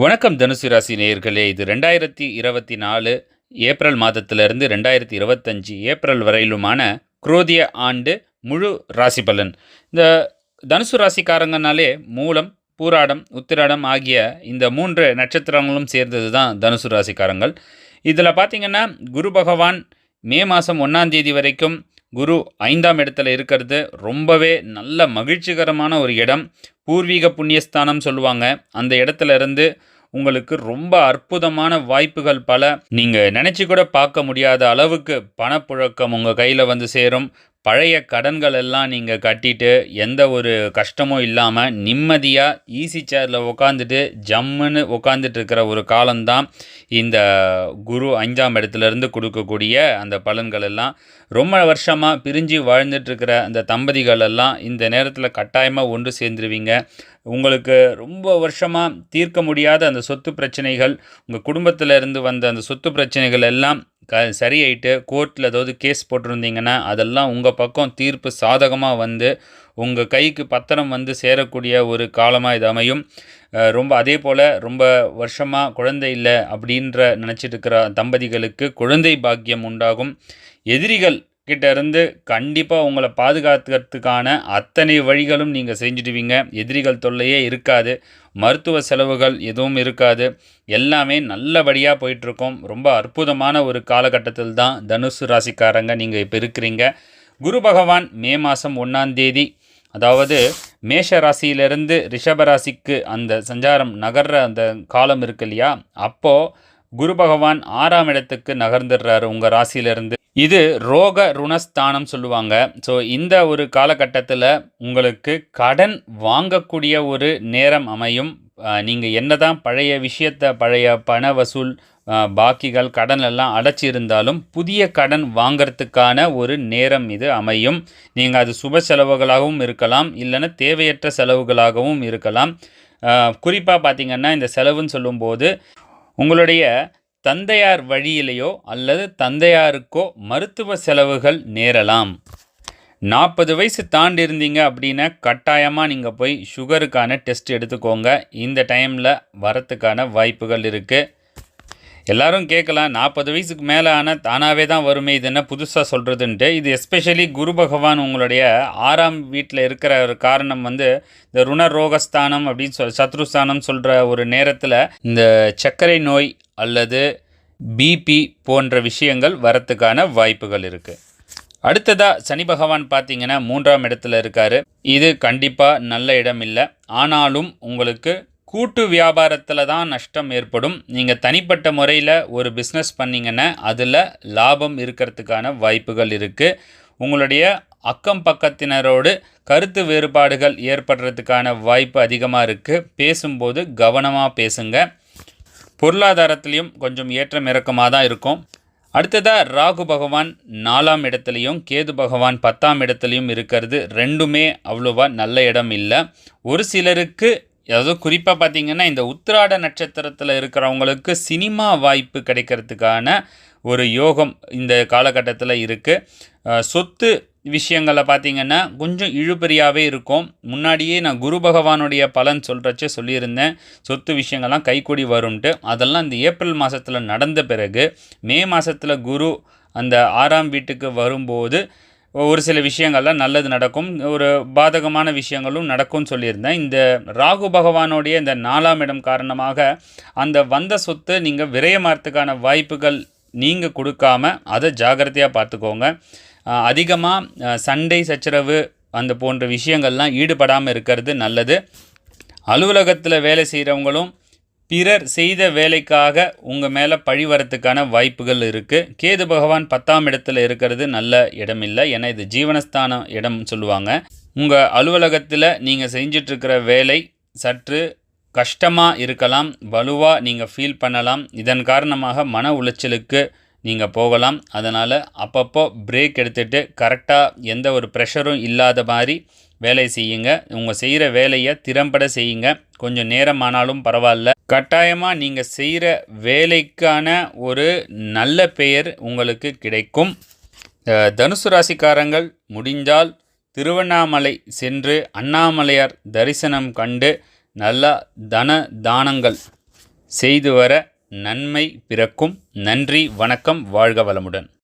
வணக்கம் தனுசு ராசி நேயர்களே இது ரெண்டாயிரத்தி இருபத்தி நாலு ஏப்ரல் மாதத்திலிருந்து ரெண்டாயிரத்தி இருபத்தஞ்சி ஏப்ரல் வரையிலுமான குரோதிய ஆண்டு முழு ராசி பலன். இந்த தனுசு ராசிக்காரங்கனாலே மூலம் பூராடம் உத்திராடம் ஆகிய இந்த மூன்று நட்சத்திரங்களும் சேர்ந்தது தான் தனுசு ராசிக்காரங்கள். இதில் பார்த்தீங்கன்னா குரு பகவான் மே மாதம் ஒன்றாம் தேதி வரைக்கும் குரு ஐந்தாம் இடத்துல இருக்கிறது. ரொம்பவே நல்ல மகிழ்ச்சிகரமான ஒரு இடம். பூர்வீக புண்ணியஸ்தானம் சொல்லுவாங்க. அந்த இடத்துல இருந்து உங்களுக்கு ரொம்ப அற்புதமான வாய்ப்புகள் பல. நீங்கள் நினச்சி கூட பார்க்க முடியாத அளவுக்கு பணப்புழக்கம் உங்கள் கையில் வந்து சேரும். பழைய கடன்கள் எல்லாம் நீங்கள் கட்டிட்டு எந்த ஒரு கஷ்டமும் இல்லாமல் நிம்மதியாக ஈஸி சேரில் உட்காந்துட்டு ஜம்முன்னு உட்காந்துட்டு இருக்கிற ஒரு காலம்தான் இந்த குரு ஐந்தாம் இடத்துலேருந்து கொடுக்கக்கூடிய அந்த பலன்கள் எல்லாம். ரொம்ப வருஷமாக பிரிஞ்சு வாழ்ந்துட்டுருக்கிற அந்த தம்பதிகள் எல்லாம் இந்த நேரத்தில் கட்டாயமாக ஒன்று சேர்ந்துருவீங்க. உங்களுக்கு ரொம்ப வருஷமாக தீர்க்க முடியாத அந்த சொத்து பிரச்சனைகள் உங்கள் குடும்பத்தில் இருந்து வந்த அந்த சொத்து பிரச்சனைகள் எல்லாம் க சரியாயிட்டு கோர்ட்டில் ஏதாவது கேஸ் போட்டிருந்தீங்கன்னா அதெல்லாம் உங்கள் பக்கம் தீர்ப்பு சாதகமாக வந்து உங்கள் கைக்கு பத்திரம் வந்து சேரக்கூடிய ஒரு காலமாக இது அமையும். ரொம்ப அதே போல் ரொம்ப வருஷமாக குழந்தை இல்லை அப்படின்ற நினச்சிட்டு இருக்கிற தம்பதிகளுக்கு குழந்தை பாக்கியம் உண்டாகும். எதிரிகள் கிட்ட இருந்து கண்டிப்பாக உங்களை பாதுகாத்துக்கிறதுக்கான அத்தனை வழிகளும் நீங்கள் செஞ்சுடுவீங்க. எதிரிகள் தொல்லையே இருக்காது. மருத்துவ செலவுகள் எதுவும் இருக்காது. எல்லாமே நல்லபடியாக போயிட்டுருக்கோம். ரொம்ப அற்புதமான ஒரு காலகட்டத்தில் தான் தனுசு ராசிக்காரங்க நீங்கள் இப்போ இருக்கிறீங்க. குரு பகவான் மே மாதம் ஒன்றாந்தேதி அதாவது மேஷ ராசியிலிருந்து ரிஷப ராசிக்கு அந்த சஞ்சாரம் நகர்ற அந்த காலம் இருக்கு இல்லையா? அப்போது குரு பகவான் ஆறாம் இடத்துக்கு நகர்ந்துடுறாரு உங்கள் ராசியிலிருந்து. இது ரோக ருணஸ்தானம் சொல்லுவாங்க. ஸோ இந்த ஒரு காலகட்டத்தில் உங்களுக்கு கடன் வாங்கக்கூடிய ஒரு நேரம் அமையும். நீங்கள் என்னதான் பழைய விஷயத்தை பழைய பண வசூல் பாக்கிகள் கடன் எல்லாம் அடைச்சிருந்தாலும் புதிய கடன் வாங்கிறதுக்கான ஒரு நேரம் இது அமையும். நீங்கள் அது சுப செலவுகளாகவும் இருக்கலாம் இல்லைன்னா தேவையற்ற செலவுகளாகவும் இருக்கலாம். குறிப்பாக பார்த்தீங்கன்னா இந்த செலவுன்னு சொல்லும்போது உங்களுடைய தந்தையார் வழியிலேயோ அல்லது தந்தையாருக்கோ மருத்துவ செலவுகள் நேரலாம். நாற்பது வயசு தாண்டி இருந்தீங்க அப்படின்னா கட்டாயமாக நீங்கள் போய் சுகருக்கான டெஸ்ட் எடுத்துக்கோங்க. இந்த டைமில் வரத்துக்கான வாய்ப்புகள் இருக்குது எல்லாரும் கேட்கலாம். நாற்பது வயசுக்கு மேலே ஆனால் தானாகவே தான் வருமே. இது என்ன புதுசாக சொல்கிறதுன்ட்டு இது எஸ்பெஷலி குரு பகவான் உங்களுடைய ஆறாம் வீட்டில் இருக்கிற ஒரு காரணம் வந்து இந்த ருண ரோகஸ்தானம் அப்படின்னு சொல் சத்ருஸ்தானம் சொல்கிற ஒரு நேரத்தில் இந்த சர்க்கரை நோய் அல்லது பிபி போன்ற விஷயங்கள் வரத்துக்கான வாய்ப்புகள் இருக்குது அடுத்ததாக சனி பகவான் பார்த்தீங்கன்னா மூன்றாம் இடத்துல இருக்கார். இது கண்டிப்பாக நல்ல இடம் இல்லை. ஆனாலும் உங்களுக்கு கூட்டு வியாபாரத்தில் தான் நஷ்டம் ஏற்படும். நீங்கள் தனிப்பட்ட முறையில் ஒரு பிஸ்னஸ் பண்ணீங்கன்னா அதில் லாபம் இருக்கிறதுக்கான வாய்ப்புகள் இருக்குது உங்களுடைய அக்கம் பக்கத்தினரோடு கருத்து வேறுபாடுகள் ஏற்படுறதுக்கான வாய்ப்பு அதிகமாக இருக்குது பேசும்போது கவனமாக பேசுங்க. பொருளாதாரத்துலேயும் கொஞ்சம் ஏற்றம் இறக்கமாக தான் இருக்கும். அடுத்ததாக ராகு பகவான் நாலாம் இடத்துலையும் கேது பகவான் பத்தாம் இடத்துலையும் இருக்கிறது. ரெண்டுமே அவ்வளோவா நல்ல இடம் இல்லை. ஒரு சிலருக்கு அதாவது குறிப்பாக பார்த்தீங்கன்னா இந்த உத்திராட நட்சத்திரத்தில் இருக்கிறவங்களுக்கு சினிமா வாய்ப்பு கிடைக்கிறதுக்கான ஒரு யோகம் இந்த காலகட்டத்தில் இருக்குது சொத்து விஷயங்களில் பார்த்தீங்கன்னா கொஞ்சம் இழுபறியாகவே இருக்கும். முன்னாடியே நான் குரு பகவானுடைய பலன் சொல்கிறச்ச சொல்லியிருந்தேன். சொத்து விஷயங்கள்லாம் கைக்கூடி வரும்ன்ட்டு அதெல்லாம் இந்த ஏப்ரல் மாதத்தில் நடந்த பிறகு மே மாதத்தில் குரு அந்த ஆறாம் வீட்டுக்கு வரும்போது ஒரு சில விஷயங்கள்லாம் நல்லது நடக்கும். ஒரு பாதகமான விஷயங்களும் நடக்கும்னு சொல்லியிருந்தேன். இந்த ராகு பகவானுடைய இந்த நாலாம் இடம் காரணமாக அந்த வந்த சொத்து நீங்கள் விரயமாறத்துக்கான வாய்ப்புகள் நீங்கள் கொடுக்காம அதை ஜாகிரதையாக பார்த்துக்கோங்க. அதிகமாக சண்டை சச்சரவு அந்த போன்ற விஷயங்கள்லாம் ஈடுபடாமல் இருக்கிறது நல்லது. அலுவலகத்தில் வேலை செய்கிறவங்களும் பிறர் செய்த வேலைக்காக உங்கள் மேலே பழி வரத்துக்கான வாய்ப்புகள் இருக்குது கேது பகவான் பத்தாம் இடத்துல இருக்கிறது நல்ல இடம் இல்லை ஏன்னா இது ஜீவனஸ்தான இடம் சொல்லுவாங்க. உங்கள் அலுவலகத்தில் நீங்கள் செஞ்சிட்ருக்கிற வேலை சற்று கஷ்டமாக இருக்கலாம். வலுவாக நீங்கள் ஃபீல் பண்ணலாம். இதன் காரணமாக மன உளைச்சலுக்கு நீங்கள் போகலாம். அதனால் அப்பப்போ பிரேக் எடுத்துகிட்டு கரெக்டாக எந்த ஒரு ப்ரெஷரும் இல்லாத மாதிரி வேலை செய்யுங்க. உங்கள் செய்கிற வேலையை திறம்பட செய்யுங்க. கொஞ்சம் நேரம் ஆனாலும் பரவாயில்ல. கட்டாயமாக நீங்கள் செய்கிற வேலைக்கான ஒரு நல்ல பெயர் உங்களுக்கு கிடைக்கும். தனுசு ராசிக்காரங்கள் முடிந்தால் திருவண்ணாமலை சென்று அண்ணாமலையார் தரிசனம் கண்டு நல்லா தன தானங்கள் செய்து வர நன்மை பிறக்கும். நன்றி வணக்கம் வாழ்க வளமுடன்.